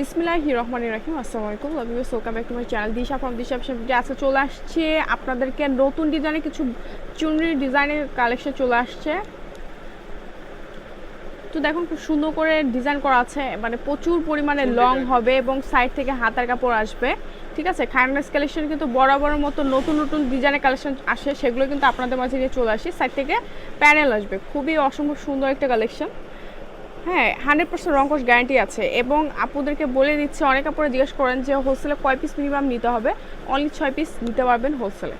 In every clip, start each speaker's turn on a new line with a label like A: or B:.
A: বিসমিল্লাহি রহমানির রাহিম আসসালামু আলাইকুম love you back to my channel Disha from Disha আজকে চলে আসছে। আপনাদেরকে নতুন ডিজাইনের কিছু চুনরির ডিজাইনের কালেকশন চলে আসছে। তো দেখুন খুব সুন্দর করে ডিজাইন করা আছে। মানে প্রচুর পরিমাণে লং হবে এবং সাইড থেকে হাতার কাপড় আসবে। ঠিক আছে? খায়নাস কালেকশন কিন্তু বরাবরের মতো নতুন নতুন ডিজাইনের কালেকশন আসে। সেগুলো কিন্তু আপনাদের মাঝে নিয়ে চলে আসি। সাইড থেকে প্যানেল আসবে। খুবই অসম্ভব সুন্দর একটা কালেকশন হ্যাঁ হান্ড্রেড পার্সেন্ট রঙ্কশ গ্যারান্টি আছে। এবং আপুদেরকে বলে দিচ্ছে, অনেক আপুরা জিজ্ঞেস করেন যে হোলসেলে কয় পিস মিনিমাম নিতে হবে? অনলি ছয় পিস নিতে পারবেন হোলসেলে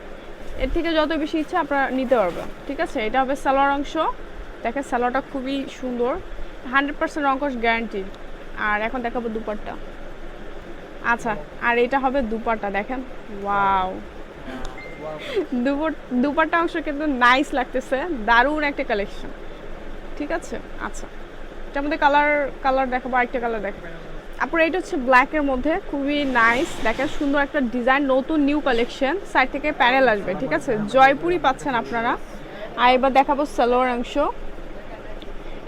A: এর থেকে যত বেশি ইচ্ছা আপনারা নিতে পারবেন, ঠিক আছে? এটা হবে সালোয়ার অংশ। দেখেন সালোয়ারটা খুবই সুন্দর। হান্ড্রেড পার্সেন্ট রঙ্কশ গ্যারান্টি আর এখন দেখাবো দুপাট্টা। আচ্ছা আর এটা হবে দুপাট্টা, দেখেন। ওয়াও দুপুর দুপাট্টা অংশ কিন্তু নাইস লাগতেছে। দারুণ একটা কালেকশন ঠিক আছে? আচ্ছা। এটার মধ্যে কালার কালার দেখাবো, আরেকটা কালার দেখাবো। তারপরে এটা হচ্ছে ব্ল্যাকের মধ্যে খুবই নাইস দেখেন সুন্দর একটা ডিজাইন নতুন নিউ কালেকশন সাইড থেকে প্যানেল আসবে, ঠিক আছে? জয়পুরি পাচ্ছেন আপনারা। আর এবার দেখাবো সালোয়ার অংশ।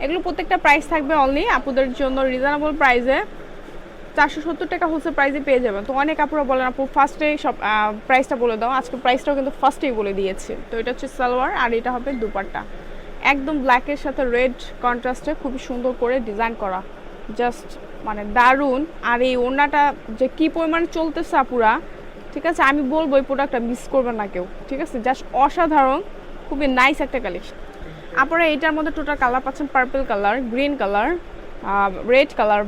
A: এগুলো প্রত্যেকটা প্রাইস থাকবে অনলি আপুদের জন্য রিজনেবল প্রাইসে চারশো সত্তর টাকা হোলসেল প্রাইসে পেয়ে যাবেন। তো অনেক আপুরা বলেন, আপু ফার্স্টেই সব প্রাইসটা বলে দাও। আজকে প্রাইসটাও কিন্তু ফার্স্টেই বলে দিয়েছে। তো এটা হচ্ছে সালোয়ার, আর এটা হবে দুপাট্টা। একদম ব্ল্যাকের সাথে রেড কন্ট্রাস্টে খুবই সুন্দর করে ডিজাইন করা। জাস্ট মানে দারুণ। আর এই ওড়নাটা যে কি পরিমাণে চলতেছে আপুরা ঠিক আছে? আমি বলব এই প্রোডাক্টটা মিস করবে না কেউ ঠিক আছে? জাস্ট অসাধারণ খুবই নাইস একটা কালেকশন আপনারা এটার মধ্যে টোটাল কালার পাচ্ছেন purple colour green colour red colour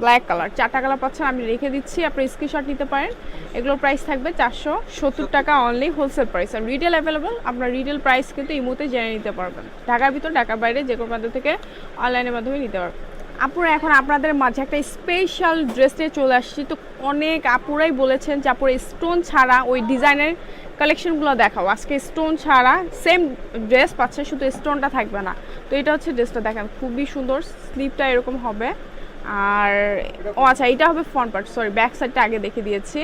A: black colour চারটা কালার পাচ্ছেন, আমি রেখে দিচ্ছি, আপনি স্ক্রিনশট নিতে পারেন। এগুলোর প্রাইস থাকবে চারশো সত্তর টাকা অনলি হোলসেল প্রাইস আর রিটেল অ্যাভেলেবল আপনার রিটেল প্রাইস কিন্তু এই মুহূর্তে জেনে নিতে পারবেন। ঢাকার ভিতর, ঢাকার বাইরে যে কোনো প্রান্ত থেকে অনলাইনের মাধ্যমে নিতে পারবেন। আপুরা, এখন আপনাদের মাঝে একটা স্পেশাল ড্রেস নিয়ে চলে আসছি। তো অনেক আপুরাই বলেছেন যে আপুরা স্টোন ছাড়া ওই ডিজাইনের কালেকশনগুলো দেখাও। আজকে স্টোন ছাড়া সেম ড্রেস পাচ্ছে, শুধু স্টোনটা থাকবে না। তো এটা হচ্ছে ড্রেসটা দেখেন, খুবই সুন্দর স্লিপটা এরকম হবে। আর, ও আচ্ছা এইটা হবে ফ্রন্ট পার্ট সরি ব্যাক সাইডটা আগে দেখে দিয়েছি।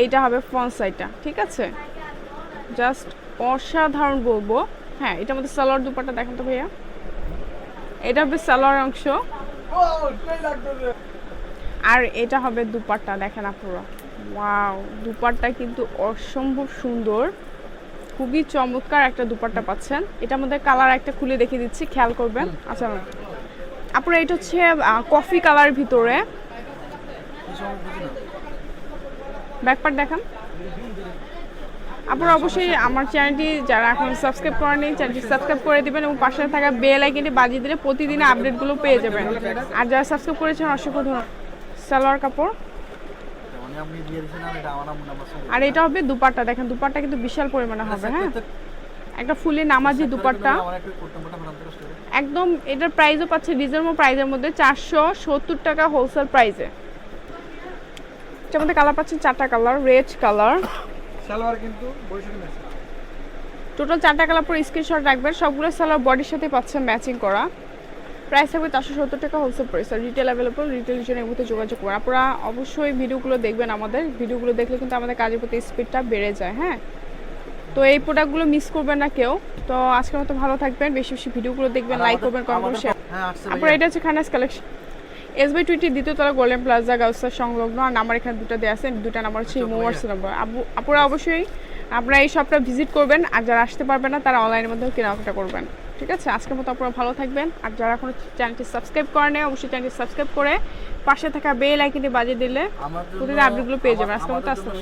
A: এইটা হবে ফ্রন্ট সাইডটা ঠিক আছে? জাস্ট অসাধারণ বলব। হ্যাঁ এটার মধ্যে সালোয়ার দুপাটা দেখেন তো ভাইয়া। এটা হবে সালোয়ার অংশ। আর এটা হবে দুপাট্টা, দেখেন আপনারা ওয়াও দুপাট্টা কিন্তু অসম্ভব সুন্দর। খুবই চমৎকার একটা দুপাট্টা পাচ্ছেন। এটার মধ্যে কালার একটা খুলে দেখিয়ে দিচ্ছি, খেয়াল করবেন। আচ্ছা আপনারা এটা হচ্ছে কফি কালার ভিতরে। ব্যাকপার্ট দেখান। আপনারা অবশ্যই আমার চ্যানেলটি যারা এখন সাবস্ক্রাইব করেনি চ্যানেলটি সাবস্ক্রাইব করে দিবেন এবং পাশে থাকা বেল আইকনটি বাজিয়ে দিলে প্রতিদিন আপডেটগুলো পেয়ে যাবেন। আর যারা সাবস্ক্রাইব করেছেন, অসংখ্য ধন্যবাদ। সালোয়ার কাপড়।
B: আর এটা
A: হবে দুপাট্টা, দেখেন দুপাট্টা কিন্তু বিশাল পরিমাণে হবে হ্যাঁ? একটা ফুলে নামাজি দুপাট্টা। একদম এটার প্রাইসও পাচ্ছে রিজনেবল প্রাইসের মধ্যে চারশো সত্তর টাকা হোলসেল প্রাইসে এটার মধ্যে কালার পাচ্ছেন চারটা কালার রেড কালার
B: সালোয়ার কিন্তু
A: টোটাল চারটা কালার পরে স্ক্রিনশট রাখবেন সবগুলো সালোয়ার বডির সাথে পাচ্ছেন ম্যাচিং করা। প্রাইস থাকবে চারশো সত্তর টাকা হোলসেল প্রাইস আর রিটেল অ্যাভেলেবল রিটেল জন্য মুহূর্তে যোগাযোগ করুন। আপনারা অবশ্যই ভিডিওগুলো দেখবেন আমাদের। ভিডিওগুলো দেখলে কিন্তু আমাদের কাজের প্রতি স্পিডটা বেড়ে যায় হ্যাঁ? তো এই প্রোডাক্টগুলো মিস করবেন না কেউ। তো আজকের মতো ভালো থাকবেন বেশি বেশি ভিডিওগুলো দেখবেন লাইক করবেন কমেন্ট করবেন শেয়ার
B: হ্যাঁ
A: আপনার এটা হচ্ছে খানাস কালেকশন এস বাই টোয়েন্টি দ্বিতীয় তলা গোল্ডেন প্লাজা গাউসার সংলগ্ন। আর নাম্বার এখানে দুটো দেওয়া আছে দুটা নাম্বার হচ্ছে মোয়ার্স নাম্বার আপনারা অবশ্যই আপনারা এই শপটা ভিজিট করবেন আর যারা আসতে পারবেন না তারা অনলাইনের মধ্যেও কেনাকাটা করবেন। ঠিক আছে? আজকের মতো আপনারা ভালো থাকবেন। আর যারা এখনও চ্যানেলটি সাবস্ক্রাইব করেন অবশ্যই চ্যানেলটি সাবস্ক্রাইব করে পাশে থাকা বেল আইকনটি বাজিয়ে দিলে প্রতিদিন আপডেটগুলো পেয়ে যাবেন। আজকের মতো আসতে